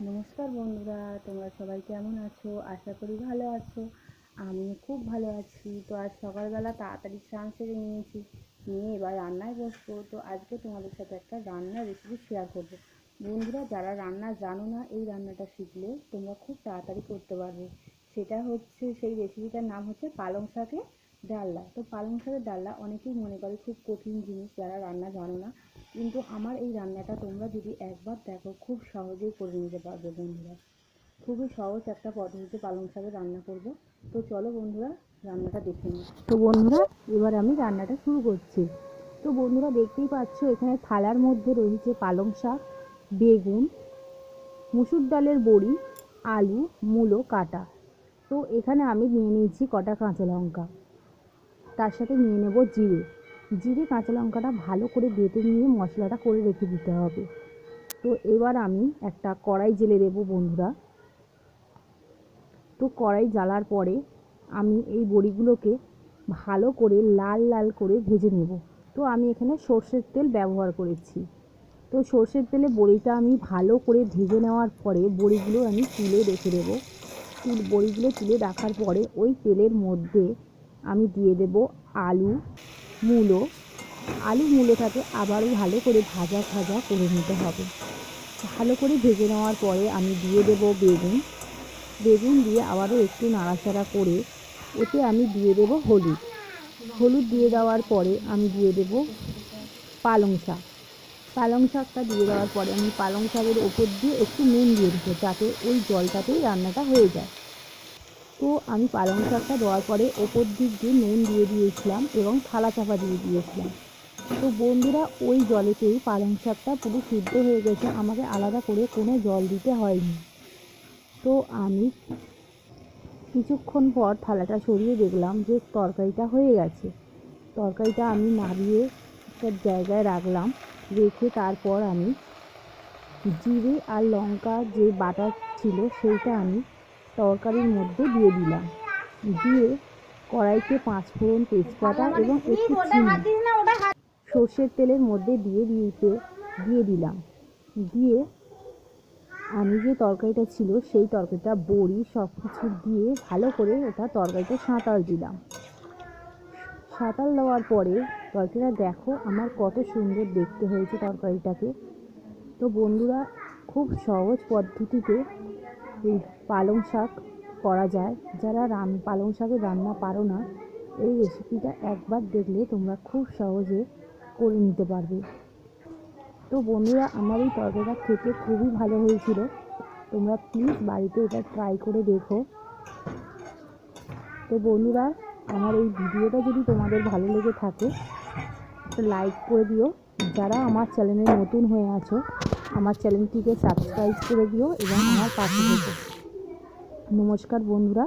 নমস্কার বন্ধুরা, তোমরা সবাই কেমন আছো? আশা করি ভালো আছো। আমি খুব ভালো আছি। তো আজ সকালবেলা তাড়াতাড়ি স্নান সেরে নিয়েছি, নিয়ে এবার রান্নায় বসবো। তো আজকে তোমাদের সাথে একটা রান্নার রেসিপি শেয়ার করব। বন্ধুরা, যারা রান্না জানো না, এই রান্নাটা শিখলে তোমরা খুব তাড়াতাড়ি করতে পারবে। সেটা হচ্ছে, সেই রেসিপিটার নাম হচ্ছে পালং শাকের ডালনা তো পালং শাকের ডালনা অনেকেই মনে করে খুব কঠিন জিনিস, যারা রান্না জানো না। কিন্তু আমার এই রান্নাটা তোমরা যদি একবার দেখো, খুব সহজেই করে নিতে পারবে বন্ধুরা। খুবই সহজ একটা পদ্ধতিতে পালং শাকের রান্না করব। তো চলো বন্ধুরা, রান্নাটা দেখে নিই। তো বন্ধুরা, এবার আমি রান্নাটা শুরু করছি। তো বন্ধুরা, দেখতেই পাচ্ছ, এখানে থালার মধ্যে রয়েছে পালং শাক, বেগুন, মুসুর ডালের বড়ি, আলু, মূলো, কাটা। তো এখানে আমি নিয়ে নিয়েছি কটা কাঁচা লঙ্কা। তার সাথে নিয়ে নেব জিরে। জিরে কাঁচা লঙ্কাটা ভালো করে বেটে নিয়ে মশলাটা করে রেখে দিতে হবে। তো এবার আমি একটা কড়াই জেলে দেবো বন্ধুরা। তো কড়াই জ্বালার পরে আমি এই বড়িগুলোকে ভালো করে লাল লাল করে ভেজে নেব। তো আমি এখানে সর্ষের তেল ব্যবহার করেছি। তো সর্ষের তেলে বড়িটা আমি ভালো করে ভেজে নেওয়ার পরে বড়িগুলো আমি তুলে রেখে দেবো। বড়িগুলো তুলে রাখার পরে ওই তেলের মধ্যে আমি দিয়ে দেব আলু, মূলো। আলু, মূলোটাকে আবারও ভালো করে ভাজা ভাজা করে নিতে হবে। ভালো করে ভেজে নেওয়ার পরে আমি দিয়ে দেব বেগুন। বেগুন দিয়ে আবারও একটু নাড়াচাড়া করে ওতে আমি দিয়ে দেব হলুদ। হলুদ দিয়ে দেওয়ার পরে আমি দিয়ে দেব পালং শাক। পালং শাকটা দিয়ে দেওয়ার পরে আমি পালং শাকের ওপর দিয়ে একটু নুন দিয়ে দেবো যাতে ওই জলটাতেই রান্নাটা হয়ে যায়। তো আমি পালং শাকটা দেওয়ার পরে ওপর দিক দিয়ে নুন দিয়ে দিয়েছিলাম এবং থালা চাপা দিয়ে দিয়েছিলাম। তো বন্ধুরা, ওই জলেতেই পালং শাকটা পুরো সিদ্ধ হয়ে গেছে। আমাকে আলাদা করে কোনো জল দিতে হয়নি। তো আমি কিছুক্ষণ পর থালাটা সরিয়ে দেখলাম যে তরকারিটা হয়ে গেছে। তরকারিটা আমি নাড়িয়ে একটা জায়গায় রাখলাম, রেখে তারপর আমি জিরে আর লঙ্কা যে বাটা ছিল সেইটা আমি তরকারির মধ্যে দিয়ে দিলাম। দিয়ে কড়াইতে পাঁচ ফোড়ন তেজপাতা এবং একটু চিনি। সর্ষের তেলের মধ্যে দিয়ে দিয়েছে দিয়ে দিলাম। দিয়ে আমি যে তরকারিটা ছিল সেই তরকারিটা বড়ি সব কিছু দিয়ে ভালো করে ওটা তরকারিটা সাঁতাল দিলাম। সাঁতাল দেওয়ার পরে তরকারিটা দেখো আমার কত সুন্দর দেখতে হয়েছে তরকারিটাকে। তো বন্ধুরা খুব সহজ পদ্ধতিতে এই পালং শাক করা যায়। যারা রান, পালং শাকের রান্না পারো না, এই রেসিপিটা একবার দেখলে তোমরা খুব সহজে করে নিতে পারবে। তো বন্ধুরা, আমার এই তরকারিটা খেতে খুবই ভালো হয়েছিল। তোমরা প্লিজ বাড়িতে এটা ট্রাই করে দেখো। তো বন্ধুরা, আমার এই ভিডিওটা যদি তোমাদের ভালো লেগে থাকে, তো লাইক করে দিও। যারা আমার চ্যানেলে নতুন হয়ে আছো আমার চ্যানেলটিকে সাবস্ক্রাইব করে দিও এবং আমার পাশে নমস্কার বন্ধুরা।